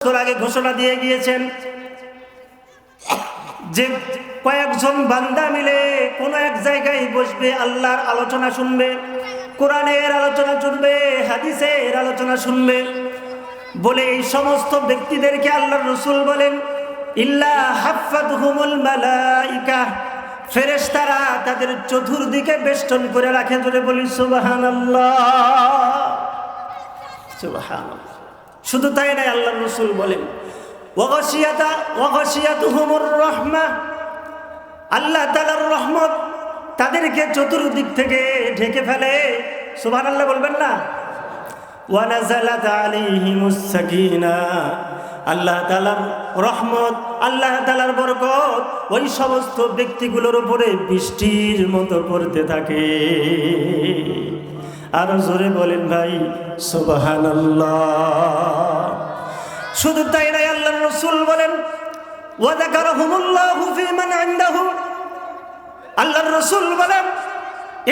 আগে ঘোষণা দিয়ে গিয়েছেন যে কয়েকজন বান্দা মিলে কোনো এক জায়গায় বসবে, আল্লাহর আলোচনা শুনবে, কোরআনের আলোচনা শুনবে, হাদিসের আলোচনা শুনবে। বলে এই সমস্ত ব্যক্তিদেরকে আল্লাহর রসুল বলেন, ইল্লা তাদের চতুর্দিকে বেষ্টন করে রাখে ধরে বলি সুবাহান সুবাহান শুধু তাই নাই আল্লাহ রসুল বলেন ওগসিয়াতা ওগসিয়াত হুমুর রহমা। আল্লাহ তালার রহমত তাদেরকে চতুর্দিক থেকে ঢেকে ফেলে। সুবাহ আল্লাহ বলবেন না? ওয়ানাজালাত আলাইহিমুস আল্লাহ তালার রহমত, আল্লাহ তালার বরকত ওই সমস্ত ব্যক্তিগুলোর উপরে বৃষ্টির মতো পড়তে থাকে। আরও জোরে বলেন ভাই সুবাহান শুধু তাই নাই আল্লাহ রসুল বলেন আল্লাহর রসুল বলেন,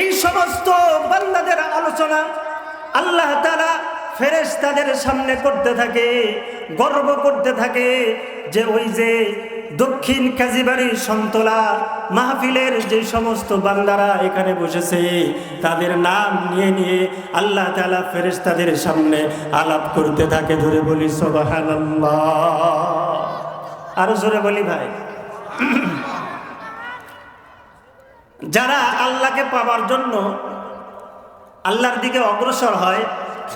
এই সমস্ত বান্দাদের আলোচনা আল্লাহ তারা ফেরেস তাদের সামনে করতে থাকে, গর্ব করতে থাকে যে ওই যে দক্ষিণ কাজীবাড়ির সন্তলা মাহফিলের যে সমস্ত বান্দারা এখানে বসেছে, তাদের নাম নিয়ে নিয়ে আল্লাহ তালা ফেরেস তাদের সামনে আলাপ করতে থাকে। ধরে বলি সোবাহান আরও জোরে বলি ভাই। যারা আল্লাহকে পাওয়ার জন্য আল্লাহর দিকে অগ্রসর হয়,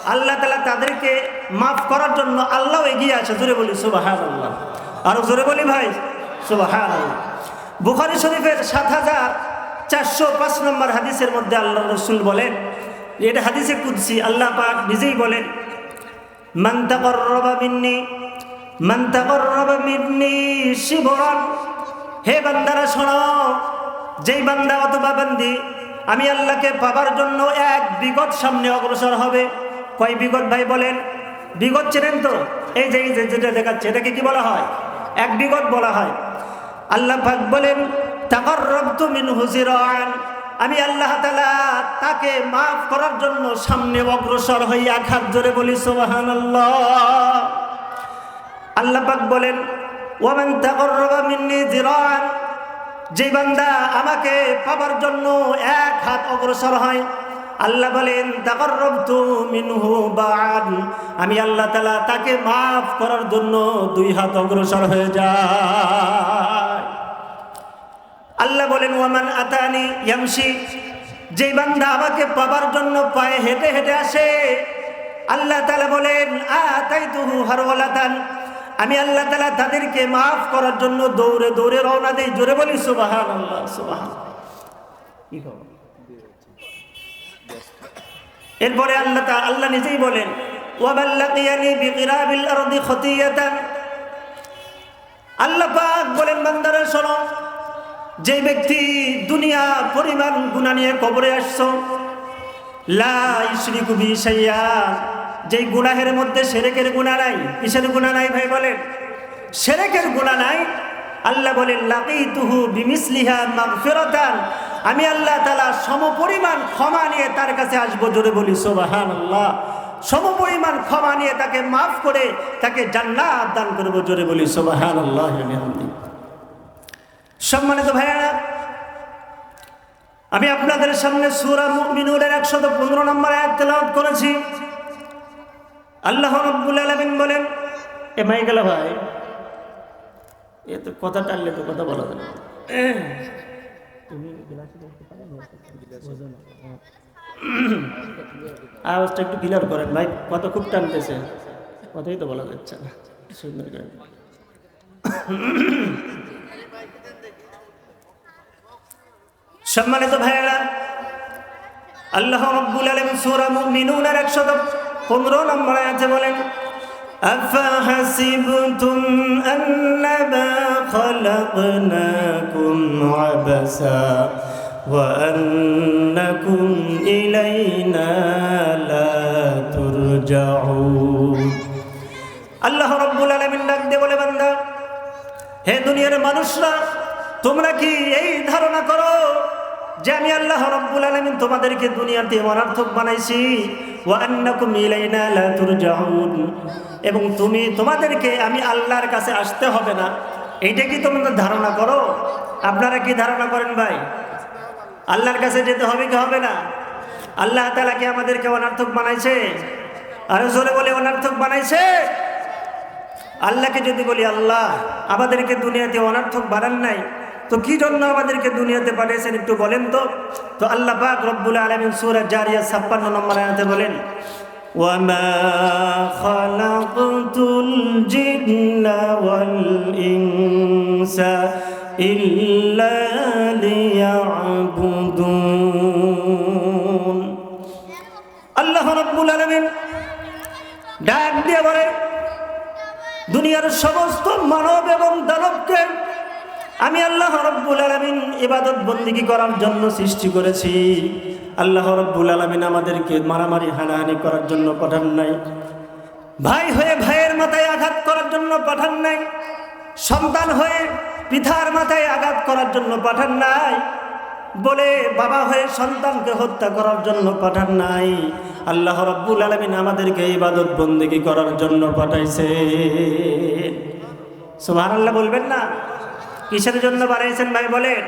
আল্লাহ তালা তাদেরকে মাফ করার জন্য আল্লাহ এগিয়ে আছে ধরে বলি সুবাহান আল্লাহ আরও জোরে বলি ভাই। সুবাহান বুখারি শরীফের সাত হাজার চারশো পাঁচ নম্বর হাদিসের মধ্যে আল্লাহ রসুল বলেন, এটা হাদিসে কুদসি, আল্লাহ পাক নিজেই বলেন, মান তাকাররাবা মিন্নি, মান তাকাররাবা মিন্নি শিবরান। হে বান্দারা, শোনো, যেই বান্দা অথবা বান্দি, আমি আল্লাহকে পাবার জন্য এক বিগত সামনে অগ্রসর হবে। কয় বিগত ভাই বলেন? বিগত চেনেন তো? এই যে এই যে, যেটা দেখাচ্ছে, এটাকে কি বলা হয়? এক বিগত বলা হয়। আল্লাহ বলেন তাকর রব্দ মিন হুজিরান আমি আল্লাহ তালা তাকে মাফ করার জন্য সামনে অগ্রসর হই আঘাত জোরে বলি সোহান আল্লাহ পাক বলেন ওমান তাকর্রবা মিন্নি যে বান্দা আমাকে পাবার জন্য এক হাত অগ্রসর হয় আল্লাহ বলেন আমি আল্লাহ তালা তাকে মাফ করার জন্য দুই হাত অগ্রসর হয়ে যায় আল্লাহ বলেন, ওয়ামান আতানি ইয়ামশি। যে বান্দা আমাকে পাবার জন্য পায়ে হেঁটে হেঁটে আসে, আল্লাহ তালা বলেন আতাই তুহু হারওয়ালাতান। আমি আল্লাহ তালা তাদেরকে মাফ করার জন্য দৌড়ে দৌড়ে রওনা দেই। জোরে বলি সুবাহান আল্লাহ সুবাহান কি খবর? এরপরে আল্লাহ তা আল্লাহ নিজেই বলেন আল্লাহ পাক বলেন, বান্দারা, শোনো, যে ব্যক্তি দুনিয়া, পরিমাণ গুণা নিয়ে কবরে আসছো, লা ইশরিকু বি শাইয়া, যেই গুনাহের মধ্যে সেরেকের গুণা নাই, কিসের গুণা নাই ভাই বলেন? সেরেকের গুণা নাই। আল্লাহ বলেন, লাকিতুহু বিমিসলিহা মাগফিরাতান। আমি আল্লাহ তাআলা সমপরিমাণ ক্ষমা নিয়ে তার কাছে আসব, জোরে বলি, সুবহানাল্লাহ। সমপরিমাণ ক্ষমা নিয়ে তাকে মাফ করে তাকে জান্নাত দান করব, জোরে বলি ওয়া বিহামদিহি সম্মানিত ভাইয়ারা, আমি আপনাদের সামনে সুরা মুমিনুরের একশত পনেরো নম্বর আয়াত তেলাওয়াত করেছি। আল্লাহ রব্বুল আলামিন বলেন, এ মাই গেল ভাই, এ তো কথা টানলে তো কথা বলা যাবে গ্লাসে। আওয়াজটা একটু ক্লিয়ার করেন ভাই কত খুব টানতেছে। কথাই তো বলা যাচ্ছে না। সুন্দর করে। সম্মানিত ভাইয়েরা আল্লাহ রব্বুল আলামিন সূরা মুমিনুনের 115 নম্বর আয়াতে বলেন أفحسبتم أنما خلقناكم عبثا وأنكم إلينا لا ترجعون আল্লাহ রব্বুল আলামিন ডাক দিয়ে বলে বান্দা হে দুনিয়ার মানুষরা তোমরা কি এই ধারণা করো যে আমি আল্লাহ রব্বুল আলামিন তোমাদেরকে দুনিয়াতে অনার্থক বানাইছি এবং তুমি তোমাদেরকে আমি আল্লাহর কাছে আসতে হবে না। এইটা কি তোমাদের ধারণা করো? আপনারা কি ধারণা করেন ভাই? আল্লাহর কাছে যেতে হবে কি হবে না? আল্লাহ তাআলা কি আমাদেরকে অনার্থক বানাইছে? আরও জোরে বলে অনার্থক বানাইছে? আল্লাহকে যদি বলি, আল্লাহ, আমাদেরকে দুনিয়াতে অনার্থক বানান নাই। তো কি জন্য আমাদেরকে দুনিয়াতে পাঠিয়েছেন একটু বলেন তো তো আল্লাহ পাক রব্বুল আলমিন সুরা জারিয়া ছাপ্পান্ন নম্বর আয়াতে বলেন وما خلقت الجن والإنس إلا ليعبدون আল্লাহ রব্বুল আলমিন ডাক দিয়ে বলে দুনিয়ার সমস্ত মানব এবং দানবকে আমি আল্লাহ রব্বুল আলমিন ইবাদত বন্দিগি করার জন্য সৃষ্টি করেছি। আল্লাহ রব্বুল আলমিন আমাদেরকে মারামারি, হানাহানি করার জন্য পাঠান নাই। ভাই হয়ে ভাইয়ের মাথায় আঘাত করার জন্য পাঠান নাই। সন্তান হয়ে পিতার মাথায় আঘাত করার জন্য পাঠান নাই। বলে বাবা হয়ে সন্তানকে হত্যা করার জন্য পাঠান নাই। আল্লাহ রব্বুল আলমিন আমাদেরকে ইবাদত বন্দিগি করার জন্য পাঠাইছে। সুহান আল্লাহ বলবেন না? কিসের জন্য বানিয়েছেন ভাই বলেন?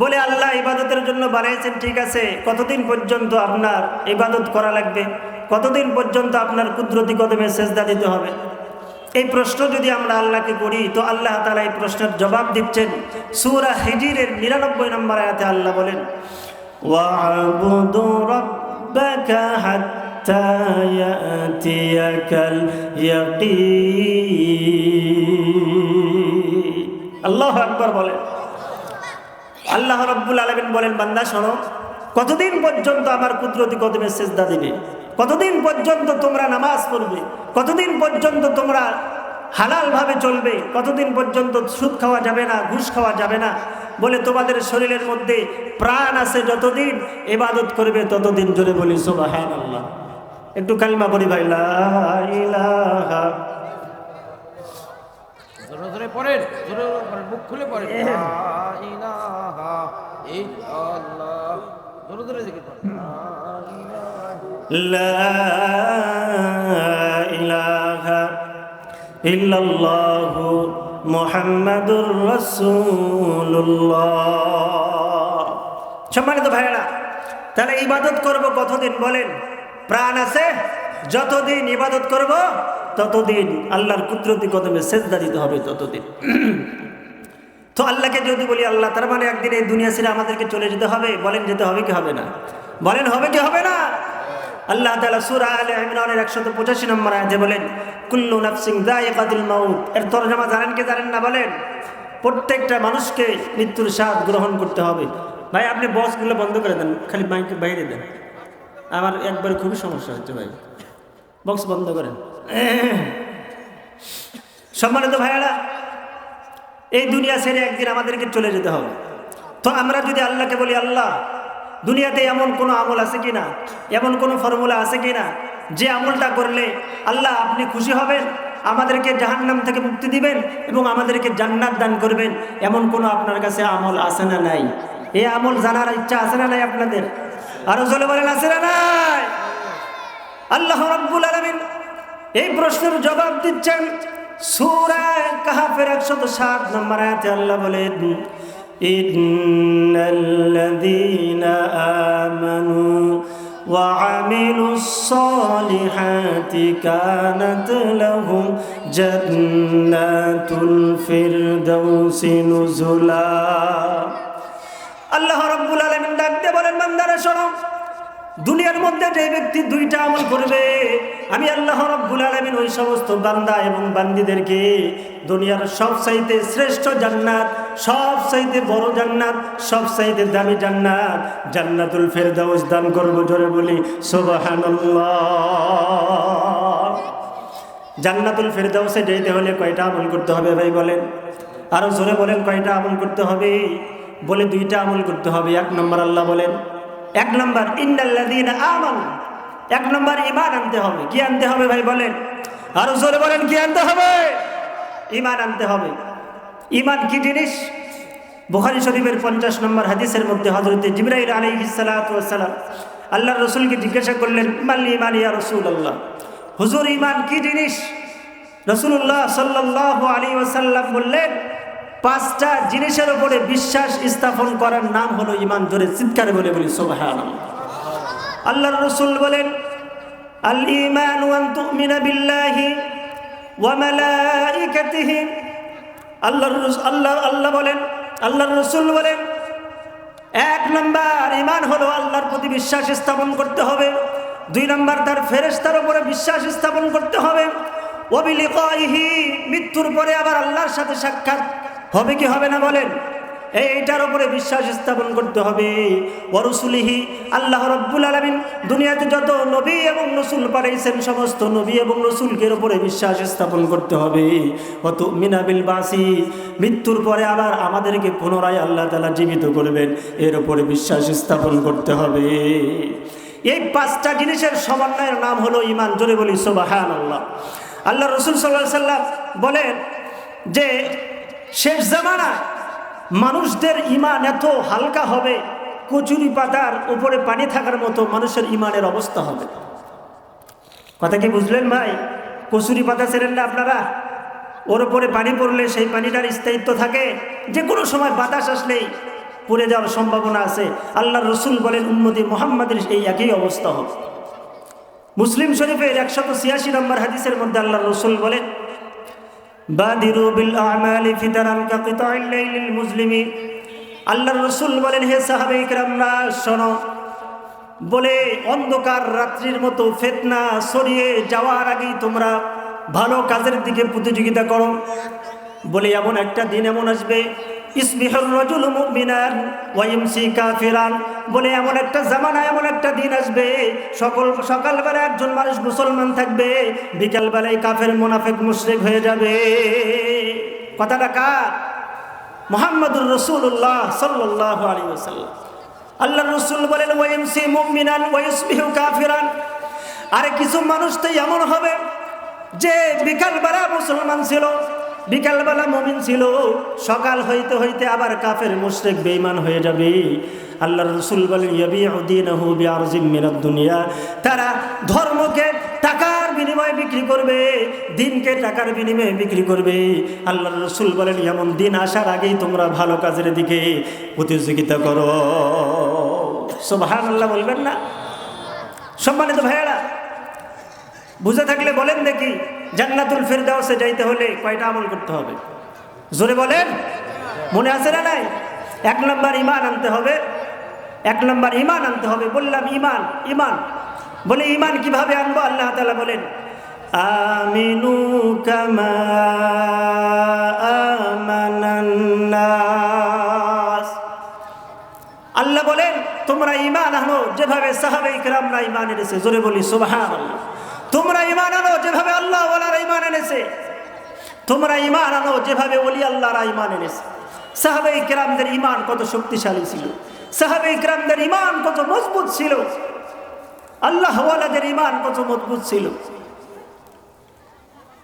বলে আল্লাহ ইবাদতের জন্য বানিয়েছেন, ঠিক আছে, কতদিন পর্যন্ত আপনার ইবাদত করা লাগবে? কতদিন পর্যন্ত আপনার কুদরতি কদমে সেজদা দিতে হবে? এই প্রশ্ন যদি আমরা আল্লাহকে করি, তো আল্লাহ তালা এই প্রশ্নের জবাব দিচ্ছেন। সুরা হিজিরের নিরানব্বই নম্বর আয়াতে আল্লাহ বলেন হাত্তা ইয়াতিয়াকাল ইয়াকিন। আল্লাহু আকবার বলেন। আল্লাহ রব্বুল আলমিন বলেন, বান্দা, শোনো, কতদিন পর্যন্ত আমার কুদরতি কদমে সেজদা দিবে? কতদিন পর্যন্ত তোমরা নামাজ পড়বে? কতদিন পর্যন্ত তোমরা হালালভাবে চলবে? কতদিন পর্যন্ত সুদ খাওয়া যাবে না, ঘুষ খাওয়া যাবে না? বলে তোমাদের শরীরের মধ্যে প্রাণ আছে যতদিন এবাদত করবে ততদিন জোরে বলি আল্লাহ একটু কালিমা পড়ি ভাই, লা ইলাহা জোরে পড়েন জোরে পড়েন মুখ খুলে পড়েন। জোরে জোরে জিকির পড়েন ইল্লাল্লাহ মোহাম্মদুর রসুল্লাহ সম্মানিত ভাইয়েরা তাহলে ইবাদত করব কতদিন বলেন? প্রাণ আছে? যতদিন ইবাদত করব ততদিন আল্লাহর কুদরতি কদমে সেজদা দিতে হবে ততদিন। তো আল্লাহকে যদি বলি, আল্লাহ, তার মানে একদিন এই দুনিয়া ছেড়ে আমাদেরকে চলে যেতে হবে, বলেন যেতে হবে কি হবে না? বলেন, হবে কি হবে না? আল্লাহ তাআলা সূরা আলে ইমরানের 185 নম্বর আয়াতে বলেন, কুল্লু নাফসিন যায়িকাতুল মাউত। এর তরজমা জানেন কি জানেন না বলেন? প্রত্যেকটা মানুষকে মৃত্যুর স্বাদ গ্রহণ করতে হবে। ভাই, আপনি বসগুলো বন্ধ করে দেন, খালি মাইকে বাইরে দেন। আমার একবার খুবই সমস্যা হচ্ছে ভাই। বক্স বন্ধ করেন। সম্মানিত ভাইয়ারা, এই দুনিয়া ছেড়ে একদিন আমাদেরকে চলে যেতে হবে। তো আমরা যদি আল্লাহকে বলি, আল্লাহ, দুনিয়াতে এমন কোনো আমল আছে কি না? এমন কোনো ফর্মুলা আছে কি না? যে আমলটা করলে আল্লাহ আপনি খুশি হবেন, আমাদেরকে জাহান্নাম থেকে মুক্তি দিবেন এবং আমাদেরকে জান্নাত দান করবেন। এমন কোনো আপনার কাছে আমল আছে না নাই? এই আমল জানার ইচ্ছা আছে না নাই আপনাদের? আরও চলে বলেন, আছে না নাই? আল্লাহ রাব্বুল আলামিন এই প্রশ্নের জবাব দিচ্ছেন সূরা কাহাফের 107 নম্বর আয়াতে আল্লাহ বলেন ইন্নাল্লাযীনা আমানু وعملوا الصالحات كانت لهم جنات الفردوس نزلا আল্লাহ রাব্বুল আলামিন ডাক দিয়ে বলেন বান্দারা শোনো দুনিয়ার মধ্যে যে ব্যক্তি দুইটা আমল করবে, আমি আল্লাহ রব্বুল আলমিন ওই সমস্ত বান্দা এবং বান্দিদেরকে দুনিয়ার সব চাইতে শ্রেষ্ঠ জান্নাত সব চাইতে বড় জান্নাত সব চাইতে দামি জান্নাত জান্নাতুল ফেরদাউস দান করব জোরে বলি, সুবহানাল্লাহ। জান্নাতুল ফেরদাউসে যেতে হলে কয়টা আমল করতে হবে ভাই বলেন? আরও জোরে বলেন কয়টা আমল করতে হবে? বলে দুইটা আমল করতে হবে, এক নম্বর আল্লাহ বলেন এক নম্বর ইন্দাল্লাদিন এক নম্বর ইমান আনতে হবে। কি আনতে হবে ভাই বলেন? আরও জোরে বলেন, কি আনতে হবে? ইমান আনতে হবে। ইমান কি জিনিস? বুখারি শরীফের পঞ্চাশ নম্বর হাদিসের মধ্যে হজরত জিব্রাইল আলী সালাম আল্লাহ রসুলকে জিজ্ঞাসা করলেন মাল্লি ইমান ইয়া রসুল আল্লাহ হুজুর ইমান কি জিনিস? রসুল্লাহ সাল্লাহ আলী ওসাল্লাম বললেন পাঁচটা জিনিসের উপরে বিশ্বাস স্থাপন করার নাম হলো ইমান ধরে চিৎকার বলে বলি সোবাহান আল্লাহর রসুল বলেন আল্লাহ আল্লাহ বলেন, আল্লাহর রসুল বলেন, এক নম্বর ইমান হলো আল্লাহর প্রতি বিশ্বাস স্থাপন করতে হবে। দুই নম্বর, তার ফেরেশতার উপরে বিশ্বাস স্থাপন করতে হবে। অবিলিকইহি মৃত্যুর পরে আবার আল্লাহর সাথে সাক্ষাৎ হবে কি হবে না বলেন? এইটার উপরে বিশ্বাস স্থাপন করতে হবে। ওরসুলিহি আল্লাহ রব্বুল আলমিন দুনিয়াতে যত নবী এবং রসুল পাঠাইছেন, সমস্ত নবী এবং রসুলকে উপরে বিশ্বাস স্থাপন করতে হবে। অত মিনাবিল বাসি, মৃত্যুর পরে আবার আমাদেরকে পুনরায় আল্লাহ তালা জীবিত করবেন, এর উপরে বিশ্বাস স্থাপন করতে হবে। এই পাঁচটা জিনিসের সমন্বয়ের নাম হলো ইমান জোরে বলি সোবাহান আল্লাহ আল্লাহ রসুল সাল্লাহ সাল্লাম বলেন যে শেষ জামানায় মানুষদের ইমান এত হালকা হবে, কচুরি পাতার উপরে পানি থাকার মতো মানুষের ইমানের অবস্থা হবে। কথা কি বুঝলেন ভাই? কচুরি পাতা ছেড়েন না আপনারা? ওর উপরে পানি পড়লে সেই পানিটার স্থায়িত্ব থাকে। যে কোনো সময় বাতাস আসলেই পড়ে যাওয়ার সম্ভাবনা আছে। আল্লাহ রসুল বলেন উন্নতি মোহাম্মদের এই একই অবস্থা হবে। মুসলিম শরীফের একশত ছিয়াশি নম্বর হাদিসের মধ্যে আল্লাহ রসুল বলেন বাদিরু বিল আমালি ফিতারান কাকিতাইল লাইলিল মুসলিমি আল্লাহর রাসূল বলেন, হে সাহাবে ইকরামরা শোনো, বলে অন্ধকার রাত্রির মতো ফেতনা সরিয়ে যাওয়ার আগেই তোমরা ভালো কাজের দিকে প্রতিযোগিতা করো। বলে এমন একটা দিন এমন আসবে ইসবিহর রজুল মুমিনান ওয়াইমসি কাফিরান। বলে এমন একটা জামানা, এমন একটা দিন আসবে। সকল, সকালবেলা একজন মানুষ মুসলমান থাকবে। বিকালবেলায় কাফের মোনাফেক মুশরিক হয়ে যাবে। কথাটা কার? মোহাম্মদুর রসুল্লাহ সাল্লাহ আলী ওসাল্লাম আল্লাহ রসুল বলেন ওয়াইমসি মুমিনান ওয়াইসবিহু কাফিরান। আরে কিছু মানুষ তো এমন হবে যে বিকালবেলা মুসলমান ছিল। বিকালবেলা মমিন ছিল, সকাল হইতে হইতে আবার কাফের মুশরিক বেঈমান হয়ে যাবে। আল্লাহ রসুল বলেন দুনিয়া। তারা ধর্মকে টাকার বিনিময়ে বিক্রি করবে, দিনকে টাকার বিনিময়ে বিক্রি করবে। আল্লাহ রসুল বলেন, এমন দিন আসার আগেই তোমরা ভালো কাজের দিকে প্রতিযোগিতা করো। সোভান আল্লাহ বলবেন না? সম্মানিত ভাইয়েরা, বুঝে থাকলে বলেন দেখি জান্নাতুল ফেরদাউসে যাইতে হলে কয়টা আমল করতে হবে? জোরে বলেন। মনে আছে না নাই? এক নম্বর ইমান আনতে হবে। এক নম্বর ইমান আনতে হবে। বললাম ইমান ইমান বলে ইমান কীভাবে আনব? আল্লাহ তালা বলেন, আমিনু আল্লাহ বলেন, তোমরা ইমান আনো। যেভাবে সাহাবে ইকরামরা ইমান এনেছে। জোরে বলি সুবহান তোমরা ইমান আনো যেভাবে আল্লাহ ইমান এনেছে। তোমরা ইমান আনো যেভাবে ওলি আল্লাহরা ইমান এনেছে। সাহাবে ইকরামদের ইমান কত শক্তিশালী ছিল। সাহাবে ইকরামদের ইমান কত মজবুত ছিল। আল্লাহ ওয়ালাদের ইমান কত মজবুত ছিল।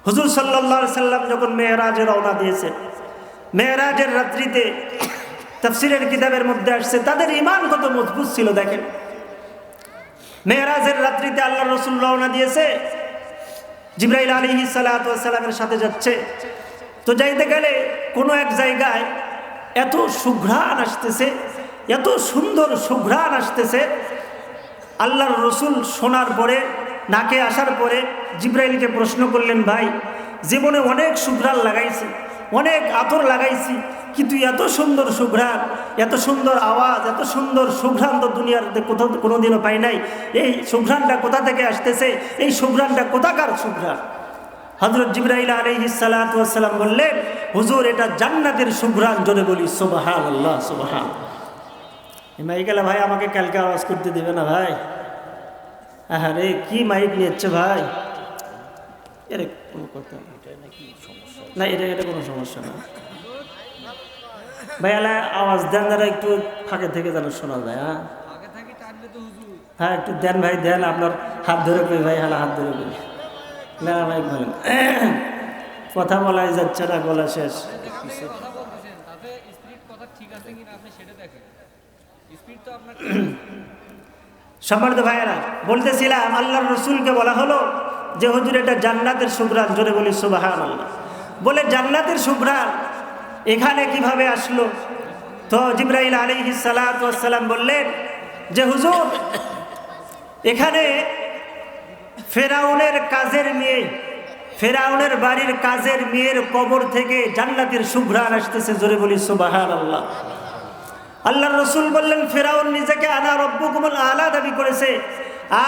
হুজুর সাল্লাহ সাল্লাম যখন মেয়েরাজে রওনা দিয়েছেন, মেয়েরাজের রাত্রিতে তাফসিরের কিতাবের মধ্যে আসছে, তাদের ইমান কত মজবুত ছিল দেখেন। মেয়েরাজের রাত্রিতে আল্লাহ রসুল রওনা দিয়েছে। জিব্রাইল আলী সালাতামের সাথে যাচ্ছে। তো যাইতে গেলে কোনো এক জায়গায় এত সুঘ্রাণ আসতেছে, এত সুন্দর সুঘ্রাণ আসতেছে। আল্লাহর রসুল শোনার পরে, নাকে আসার পরে জিব্রাইলকে প্রশ্ন করলেন, ভাই, জীবনে অনেক সুঘ্রাণ লাগাইছি। অনেক আতর লাগাইছি কিন্তু এত সুন্দর সুঘ্রাণ, এত সুন্দর আওয়াজ, এত সুন্দর সুঘ্রাণ তো দুনিয়ার কোথাও কোনোদিনও পাই নাই। এই সুঘ্রাণটা কোথা থেকে আসতেছে? এই সুঘ্রাণটা কোথাকার সুঘ্রাণ? হজরত জিব্রাইল আলহি সালাতাম বললেন, হুজুর, এটা জান্নাতের সুঘ্রাণ জোরে বলি সোবাহান আল্লাহ সোবাহান মাইকেলা ভাই আমাকে কালকে আওয়াজ করতে দেবে না ভাই? আরে কি মাইক নিচ্ছে ভাই? এর, কোনো কথা না। না এটা এটা কোনো সমস্যা না। ভাই আলা আওয়াজ দেন যারা একটু ফাঁকে থেকে যেন শোনা যায় হ্যাঁ? হ্যাঁ একটু দেন ভাই দেন আপনার হাত ধরে পেয়ে ভাই হালা হাত ধরে পেয়ে না ভাই বলেন। কথা বলাই যাচ্ছে না গলা শেষ। ঠিক আছে সেটা দেখেন। তো আপনার সম্মানিত ভাইয়েরা বলতেছিলাম আল্লাহর রসুলকে বলা হলো যে হুজুর এটা জান্নাতের সুগ্রাণ জোরে বলি সুবাহান আল্লাহ বলে, জান্নাতের সুগ্রাণ এখানে কীভাবে আসলো? তো জিব্রাইল আলী সালাম বললেন যে, হুজুর, এখানে ফেরাউনের কাজের মেয়ে, ফেরাউনের বাড়ির কাজের মেয়ের কবর থেকে জান্নাতের সুঘ্রাণ আসতেছে জোরে বলি সুবাহান আল্লাহ আল্লাহ রসুল বললেন, ফেরাউন নিজেকে আনা রব্বকুমুল আলা দাবি করেছে,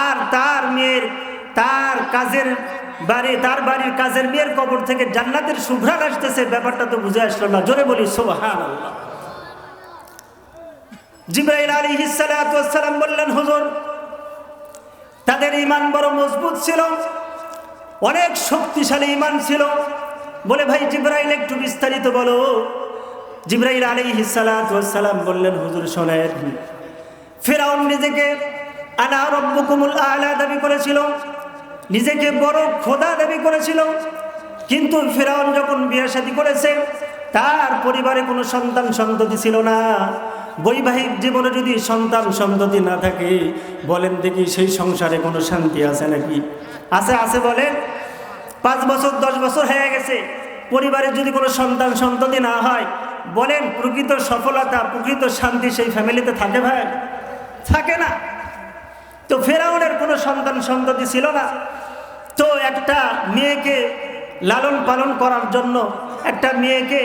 আর তার মেয়ের, তার কাজের বাড়ি, তার বাড়ির কাজের মেয়ের কবর থেকে জান্নাতের সুঘ্রাণ আসতেছে, ব্যাপারটা তো বুঝে আসলো না। জোরে বলি আল্লাহ জিব্রাইল আলী হিসালাম বললেন, হুজুর, তাদের ইমান বড় মজবুত ছিল, অনেক শক্তিশালী ইমান ছিল। বলে, ভাই জিব্রাইল, একটু বিস্তারিত বলো। জিব্রাইল আলী হিসালাম বললেন, হুজুর, শোনেন, ফেরাউন নিজেকে আনা রব্বকুমুল আলা দাবি করেছিল নিজেকে বড় খোদা দাবি করেছিল। কিন্তু ফেরাউন যখন বিয়ে শাদী করেছে, তার পরিবারে কোনো সন্তান সন্ততি ছিল না। বৈবাহিক জীবনে যদি সন্তান সন্ততি না থাকে, বলেন দেখি সেই সংসারে কোনো শান্তি আছে নাকি? আছে আছে বলেন। পাঁচ বছর, দশ বছর হয়ে গেছে। পরিবারে যদি কোনো সন্তান সন্ততি না হয়, বলেন প্রকৃত সফলতা, প্রকৃত শান্তি সেই ফ্যামিলিতে থাকে ভাই? থাকে না। তো ফেরাউনের কোনো সন্তান সন্ততি ছিল না। তো একটা মেয়েকে লালন পালন করার জন্য একটা মেয়েকে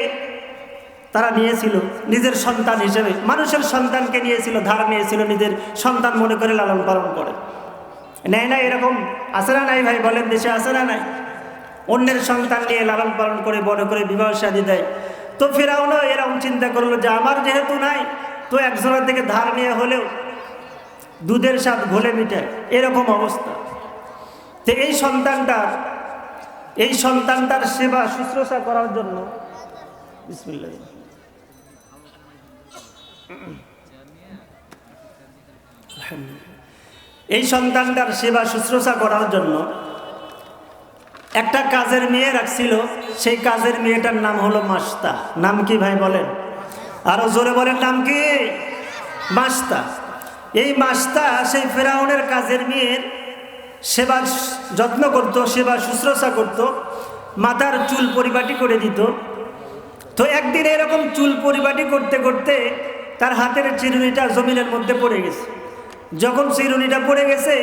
তারা নিয়েছিল নিজের সন্তান হিসেবে। মানুষের সন্তানকে নিয়েছিল, ধার নিয়েছিল, নিজের সন্তান মনে করে লালন পালন করে। নেয় না এরকম? আসে না নাই ভাই? বলেন দেশে আসে না নাই? অন্যের সন্তান নিয়ে লালন পালন করে, বড় করে বিবাহ শাদী দেয়। তো ফেরাউনও এরকম চিন্তা করল যে, আমার যেহেতু নাই, তো একজনের থেকে ধার নিয়ে হলেও দুধের স্বাদ ঘোলে মিটায় এরকম অবস্থা। তো এই সন্তানটার এই সন্তানটার সেবা, শুশ্রূষা করার জন্য এই সন্তানটার সেবা, শুশ্রূষা করার জন্য একটা কাজের মেয়ে রাখছিল। সেই কাজের মেয়েটার নাম হলো মাস্তা। নাম কি ভাই বলেন? আরও জোরে বলেন, নাম কি? মাস্তা। এই মাস্তা, সেই ফেরাউনের কাজের মেয়ের সেবা যত্ন করত, সেবা শুশ্রূষা করত, মাথার চুল পরিপাটি করে দিত। তো একদিন এরকম চুল পরিপাটি করতে করতে তার হাতের চিরুনিটা জমিনের মধ্যে পড়ে গেছে। যখন চিরুনিটা পড়ে গেছে,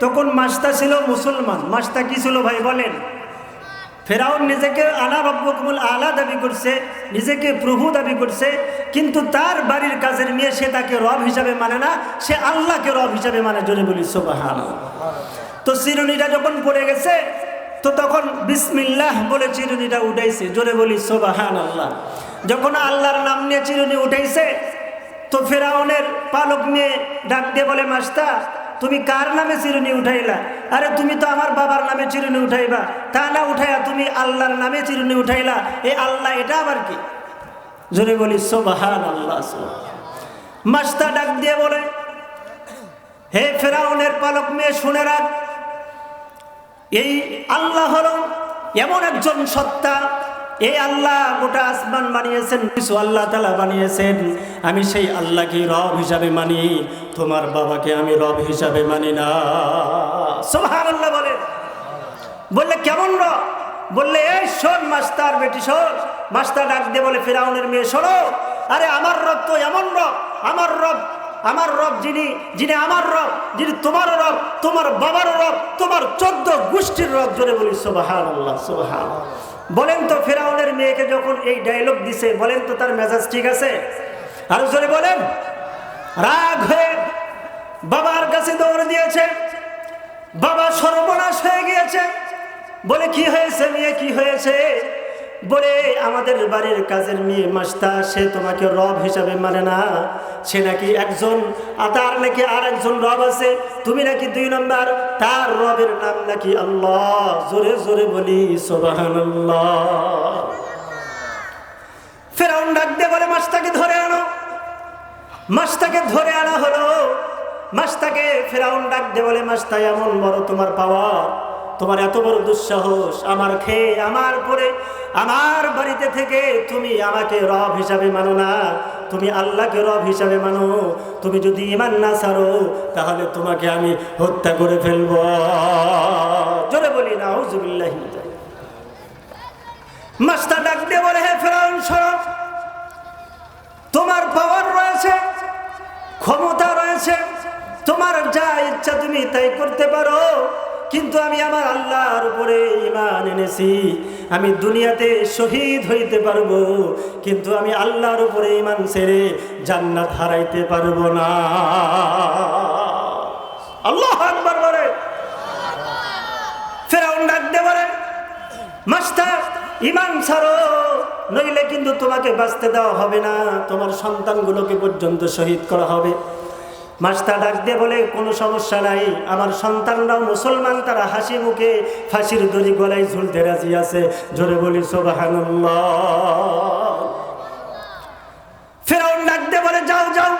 তখন মাস্তা ছিল মুসলমান। মাস্তা কি ছিল ভাই বলেন? ফেরাউন নিজেকে আলা রব্বকুমুল আলা দাবি করছে, নিজেকে প্রভু দাবি করছে, কিন্তু তার বাড়ির কাজের মেয়ে সে তাকে রব হিসাবে মানে না, সে আল্লাহকে রব হিসাবে মানে জোরে বলি সোবাহান তো চিরুনিটা যখন পড়ে গেছে, তো তখন বিসমিল্লাহ বলে চিরুনিটা উঠাইছে। জোরে বলি সোবাহান আল্লাহ যখন আল্লাহর নাম নিয়ে চিরুনি উঠাইছে, তো ফেরাউনের পালক নিয়ে ডাক দিয়ে বলে, মাস্তা, তুমি কার নামে চিরুনি উঠাইলা? আরে, তুমি তো আমার বাবার নামে চিরুনি উঠাইবা। তা না উঠাইয়া তুমি আল্লাহর নামে চিরুনি উঠাইলা। এই আল্লাহ, এটা আবার কি? জোরে বলি সোবাহান আল্লাহ মাস্তা ডাক দিয়ে বলে, হে ফেরাউনের পালক মেয়ে, শুনে রাখ এই আল্লাহ হল এমন একজন সত্তা এই আল্লাহ গোটা আসমান বানিয়েছেন, কিছু আল্লাহ তালা বানিয়েছেন। আমি সেই আল্লাহকে রব হিসাবে মানি, তোমার বাবাকে আমি রব হিসাবে মানি না। সোহার আল্লাহ বলে। বললে, কেমন রব? বললে, এই শোন মাস্টার, বেটি শোন, মাস্টার ডাক দিয়ে বলে, ফেরাউনের মেয়ে, শোনো, আরে আমার রব তো এমন রব, আমার রব আমার রব যিনি যিনি আমার রব, যিনি তোমার রব, তোমার বাবার রব, তোমার চোদ্দ গোষ্ঠীর রব, জোরে বলি সোবাহান আল্লাহ সোবাহান বলেন তো ফেরাউনের মেয়েকে যখন এই ডায়লগ দিছে, বলেন তো তার মেজাজ ঠিক আছে? আর জোরে বলেন। রাগ হয়ে বাবার কাছে দৌড় দিয়েছে, বাবা সর্বনাশ হয়ে গিয়েছে। বলে, কি হয়েছে মেয়ে, কি হয়েছে? বলে আমাদের বাড়ির কাজের মেয়ে মাস্তা সে তোমাকে রব হিসাবে মানে না। সে নাকি একজন তার নাকি আর একজন রব আছে। তুমি নাকি দুই নম্বর, তার রবের নাম নাকি আল্লাহ। জোরে জোরে বলি সোবাহান ফেরাউন ডাক দিয়ে বলে মাস্তাকে ধরে আনো। মাস্তাকে ধরে আনা হলো। মাস্তাকে ফেরাউন ডাক দিয়ে বলে মাস্তা এমন বড় তোমার পাওয়ার। তোমার এত বড় দুঃসাহস, আমার খেয়ে, আমার পরে আমার বাড়িতে থেকে তুমি আমাকে রব হিসাবে মানো না। তুমি আল্লাহকে রব হিসাবে মানো। তুমি যদি ইমান না সারো তাহলে তোমাকে আমি হত্যা করে ফেলব। জোরে বলি না হুজুবিল্লাহ মাস্টার ডাক দিয়ে বলে, হে ফেরাউন সরব তোমার পাওয়ার রয়েছে, ক্ষমতা রয়েছে। তোমার যা ইচ্ছা তুমি তাই করতে পারো। কিন্তু আমি আমার আল্লাহর উপরে ইমান এনেছি। আমি দুনিয়াতে শহীদ হইতে পারব, কিন্তু আমি আল্লাহর উপরে ইমান ছেড়ে জান্নাত হারাইতে পারব না। আল্লাহ আকবার বলে। ফেরাউন ডাক পারে মাস্টার ইমান ছাড়ো, নইলে কিন্তু তোমাকে বাঁচতে দেওয়া হবে না। তোমার সন্তানগুলোকে পর্যন্ত শহীদ করা হবে। মাস্টার ডাক বলে, কোনো সমস্যা নাই। আমার সন্তানরাও মুসলমান, তারা হাসি মুখে ফাঁসির দড়ি গলায় ঝুলতে রাজি আছে। জোরে বলি, সোবাহানুল্লাহ। ফেরাউন ডাক বলে, যাও যাও।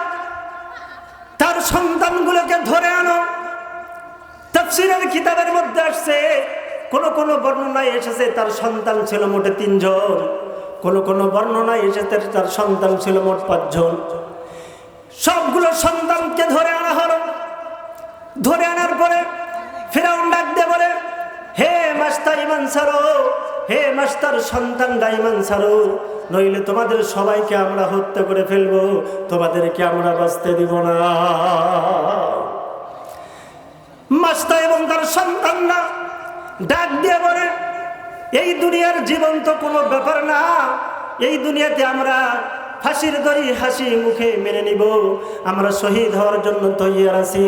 তার সন্তানগুলোকে ধরে আনো। তাফসিরের কিতাবের মধ্যে আসছে, কোন কোন বর্ণনায় এসেছে, তার সন্তান ছিল মোটে তিনজন। কোন কোন বর্ণনায় এসেছে, তার সন্তান ছিল মোট পাঁচজন। সবগুলো সন্তানকে ধরে আনা হলো। ধরে আনার পরে ফেরাউন ডাক দিয়ে বলে, হে মাস্টার ইমান সারো, হে মাস্টার সন্তানরা ইমান সারো, নইলে তোমাদের সবাইকে আমরা হত্যা করে ফেলব, তোমাদেরকে আমরা বাঁচতে দিব না। মাস্টার এবং তার সন্তানরা ডাক দিয়ে বলে, এই দুনিয়ার জীবন তো কোনো ব্যাপার না, এই দুনিয়াতে আমরা ফাঁসির দড়ি হাসি মুখে মেনে নিব। আমরা শহীদ হওয়ার জন্য তৈয়ার আছি।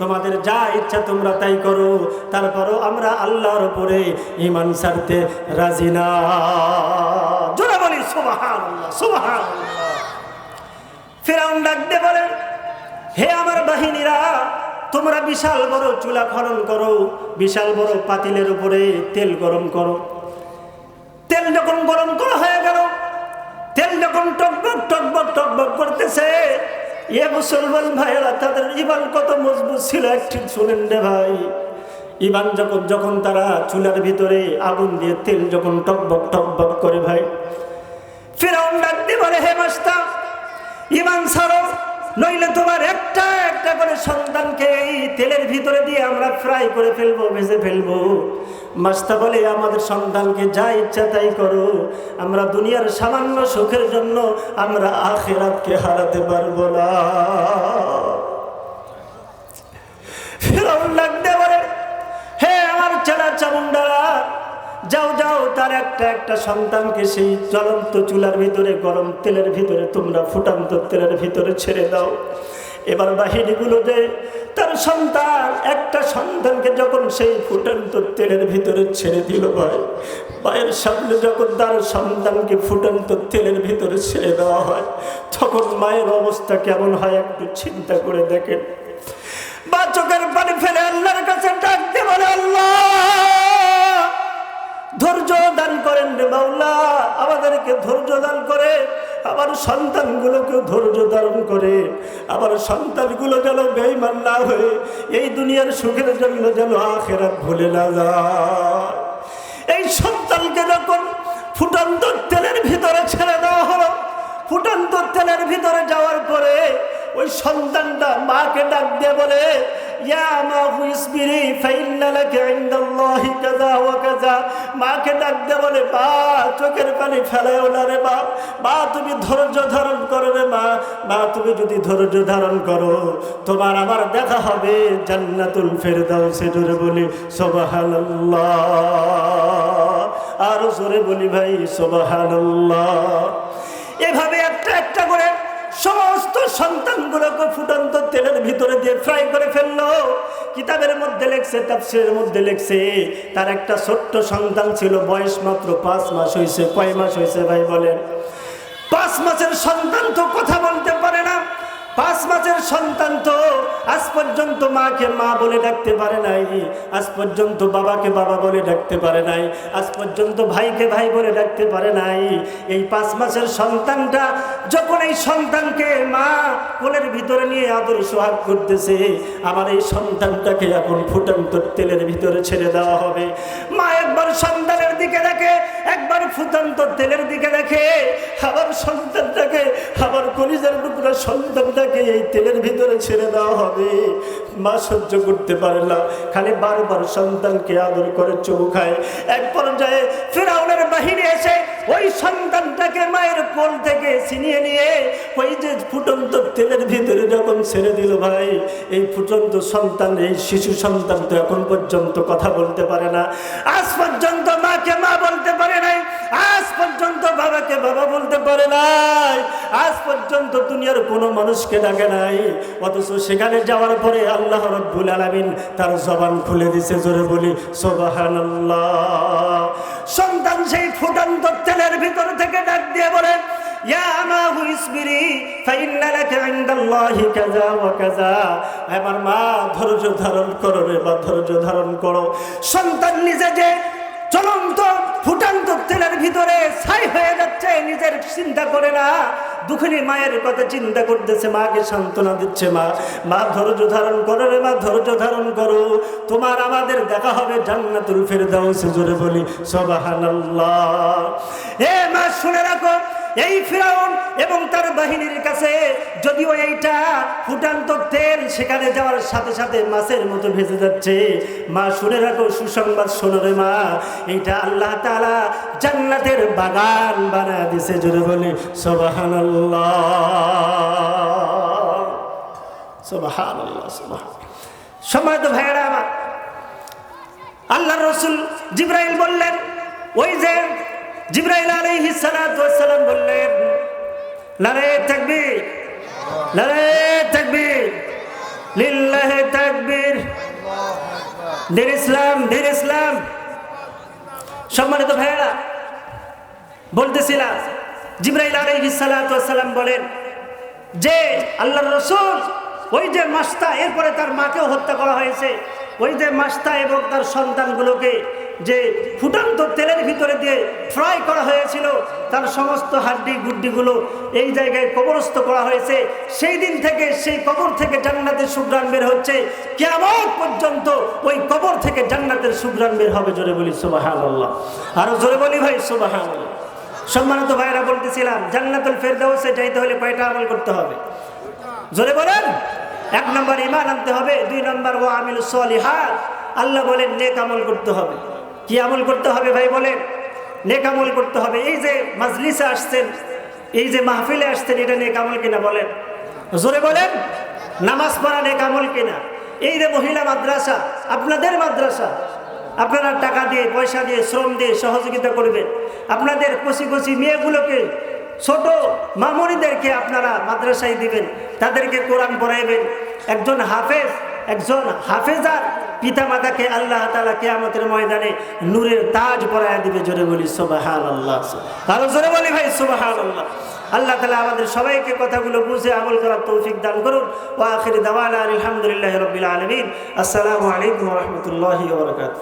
তোমাদের যা ইচ্ছা তোমরা তাই করো। তারপরও আমরা আল্লাহর উপরে ইমান সারতে রাজি না। জোরে বলি সুবাহান সুবাহান ফেরাউন ডাক দিয়ে বলে, হে আমার বাহিনীরা, তোমরা বিশাল বড় চুলা খনন করো। বিশাল বড় পাতিলের উপরে তেল গরম করো। তেল যখন গরম করা হয়ে গেল তেল যখন টকবক টকবক টকবক করতেছে, এ মুসলমান ভাইয়েরা, তাদের ইমান কত মজবুত ছিল একটি শুনেন রে ভাই। ইমান যখন যখন তারা চুলার ভিতরে আগুন দিয়ে তেল যখন টকবক টকবক করে ভাই। ফেরাউন ডাক দিয়ে বলে, হে মাস্তা ইমান ছাড়ো নইলে তোমার একটা একটা করে সন্তানকে এই তেলের ভিতরে দিয়ে আমরা ফ্রাই করে ফেলব, ভেজে ফেলব। মাস্তা বলে, আমাদের সন্তানকে যা ইচ্ছা তাই করো। আমরা দুনিয়ার সামান্য সুখের জন্য আমরা আখেরাতকে হারাতে পারব না। লাগতে পারে হে আমার চেলা চামুন্ডারা যাও যাও, তার একটা একটা সন্তানকে সেই জ্বলন্ত চুলার ভিতরে, গরম তেলের ভিতরে, তোমরা ফুটান্ত তেলের ভিতরে ছেড়ে দাও। এবার বাহিনীগুলো যে তার সন্তান, একটা সন্তানকে যখন সেই ফুটান্ত তেলের ভিতরে ছেড়ে দিল ভাই মায়ের সামনে যখন তার সন্তানকে ফুটান্ত তেলের ভিতরে ছেড়ে দেওয়া হয়, তখন মায়ের অবস্থা কেমন হয় একটু চিন্তা করে দেখেন। বা চোখের পানি ফেলে আল্লাহর কাছে ডাকতে বলে, আল্লাহ! ধৈর্য দান করেন রে বাউলা আমাদেরকে ধৈর্য দান করে, আমার সন্তানগুলোকে ধৈর্য ধারণ করে। আমার সন্তানগুলো যেন বেইমান না হয়ে এই দুনিয়ার সুখের জন্য যেন আখেরাত ভুলে না যায়। এই সন্তানকে যখন ফুটন্ত তেলের ভিতরে ছেড়ে দেওয়া হলো, ফুটন্ত তেলের ভিতরে যাওয়ার পরে ওই সন্তানটা মাকে ডাক দিয়ে বলে মাকে বলে, মা, চোখের রে মা। তুমি ধৈর্য ধারণ করো রে মা, তুমি যদি ধৈর্য ধারণ করো, তোমার আমার দেখা হবে জান্নাতুল ফেরদাউসে জোরে বলি, সুবহানাল্লাহ। আর জোরে বলি ভাই, সুবহানাল্লাহ। এভাবে সমস্ত সন্তানগুলোকে ফুটন্ত তেলের ভিতরে দিয়ে ফ্রাই করে ফেলল। কিতাবের মধ্যে লেখছে, তাফসিরের মধ্যে লেখছে, তার একটা ছোট্ট সন্তান ছিল, বয়স মাত্র পাঁচ মাস হয়েছে। কয় মাস হয়েছে ভাই বলেন? পাঁচ মাসের সন্তান তো কথা বলতে পাঁচ মাসের সন্তান তো আজ পর্যন্ত মাকে মা বলে ডাকতে পারে নাই। আজ পর্যন্ত বাবাকে বাবা বলে ডাকতে পারে নাই। আজ পর্যন্ত ভাইকে ভাই বলে ডাকতে পারে নাই। এই পাঁচ মাসের সন্তানটা যখন এই সন্তানকে মা কোলের ভিতরে নিয়ে আদর সোহাগ করতেছে, আমার এই সন্তানটাকে এখন ফুটন্ত তেলের ভিতরে ছেড়ে দেওয়া হবে। মা দিকে দেখে, একবার ফুটন্ত তেলের দিকে দেখে, আবার সন্তানটাকে, আবার কলিজার টুকরা সন্তানটাকে এই তেলের ভিতরে ছেড়ে দেওয়া হবে। মা সহ্য করতে পারে না, খালি বারবার সন্তানকে আদর করে চৌ খায়। এক পর্যায়ে ফেরাউনের বাহিনী এসে ওই সন্তানটাকে মায়ের কোল থেকে ছিনিয়ে নিয়ে, ওই যে ফুটন্ত তেলের ভিতরে যখন ছেড়ে দিল ভাই, এই ফুটন্ত সন্তান, এই শিশু সন্তান তো এখন পর্যন্ত কথা বলতে পারে না। আজ পর্যন্ত মাকে মা বলতে পারে নাই, আজ পর্যন্ত বাবাকে বাবা বলতে পারে নাই। আজ পর্যন্ত দুনিয়ার কোনো মানুষকে ডাকে নাই, অথচ সেখানে যাওয়ার পরে আল্লাহ রব্বুল আলামিন তার জবান খুলে দিছে জোরে বলি, সোবাহানাল্লাহ। সন্তান সেই ফুটন্ত তেলের ভিতর থেকে ডাক দিয়ে বলেন ইয়া আমার মা ধৈর্য ধারণ করো রে বা ধৈর্য ধারণ করো। সন্তান নিজে যে চলন্ত, ফুটান্ত তেলের ভিতরে ছাই হয়ে যাচ্ছে, নিজের চিন্তা করে না। দুঃখিনী মায়ের কথা চিন্তা করতেছে, মাকে সান্ত্বনা দিচ্ছে মা। মা ধৈর্য ধারণ করো রে মা, ধৈর্য ধারণ করো। তোমার আমাদের দেখা হবে জান্নাতুল সে জোরে বলি, সুবহানাল্লাহ। এ মা, শুনে রাখো এই ফিরাউন এবং তার বাহিনীর কাছে যদিও এইটা ফুটান্ত তেল সেখানে যাওয়ার সাথে সাথে মাছের মতো ভেসে যাচ্ছে। মা, শুনে রাখো, সুসংবাদ শোনো রে মা। এইটা আল্লাহ তাআলা জান্নাতের বাগান বানা দিছে জোরে বলি সুবহান সময় তো ভাইয়েরা আমার আল্লাহ রসুল জিব্রাইল বললেন, ওই যে জিব্রাইল ওয়াস সালাম বললেন লারে তাকবীর লারে তাকবীর, লিল্লাহি তাকবীর দিন ইসলাম দিন ইসলাম। সম্মানিত ভাইয়েরা, বলতেছিলাম, জিব্রাইল ওয়াস সালাম বলেন যে আল্লাহর রসুল ওই যে মাস্তা, এরপরে তার মাকেও হত্যা করা হয়েছে। ওই যে মাস্তা এবং তার সন্তানগুলোকে যে ফুটন্ত তেলের ভিতরে দিয়ে ফ্রাই করা হয়েছিল, তার সমস্ত হাড্ডি গুড্ডিগুলো এই জায়গায় কবরস্থ করা হয়েছে। সেই দিন থেকে, সেই কবর থেকে জান্নাতের সুগ্রাণ বের হচ্ছে। কেমন পর্যন্ত ওই কবর থেকে জান্নাতের সুগ্রাণ বের হবে জোরে বলি সুবাহান আল্লাহ আরও জোরে বলি ভাই আল্লাহ সম্মানিত ভাইরা বলতেছিলাম, জান্নাতুল ফেরদাউসে যাইতে হলে কয়টা আমল করতে হবে? জোরে বলেন। এক নম্বর ইমান আনতে হবে, দুই নম্বর ও আমিল সলিহাত। আল্লাহ বলেন, নেক আমল করতে হবে। কি আমল করতে হবে ভাই বলেন? নেক আমল করতে হবে। এই যে মাজলিসে আসছেন, এই যে মাহফিলে আসছেন, এটা নেক আমল কিনা বলেন? জোরে বলেন, নামাজ পড়া নেক আমল কিনা? এই যে মহিলা মাদ্রাসা, আপনাদের মাদ্রাসা, আপনারা টাকা দিয়ে, পয়সা দিয়ে, শ্রম দিয়ে সহযোগিতা করবেন। আপনাদের কচি কচি মেয়েগুলোকে, ছোট মামনিদেরকে আপনারা মাদ্রাসায় দিবেন। তাদেরকে কোরআন পড়াইবেন। একজন হাফেজ, একজন হাফেজার পিতা মাতাকে আল্লাহ তালা কেয়ামতের ময়দানে নূরের তাজ পরায় দিবে, জোরে বলি সোবাহাল আল্লাহ আরও জোরে বলি ভাই সোবাহাল আল্লাহ আল্লাহ তালা আমাদের সবাইকে কথাগুলো বুঝে আমল করার তৌফিক দান করুন। ও আখির দাওয়ালা আলহামদুলিল্লাহ রবিল আলমিন। আসসালামু আলাইকুম রহমতুল্লাহ বরকাত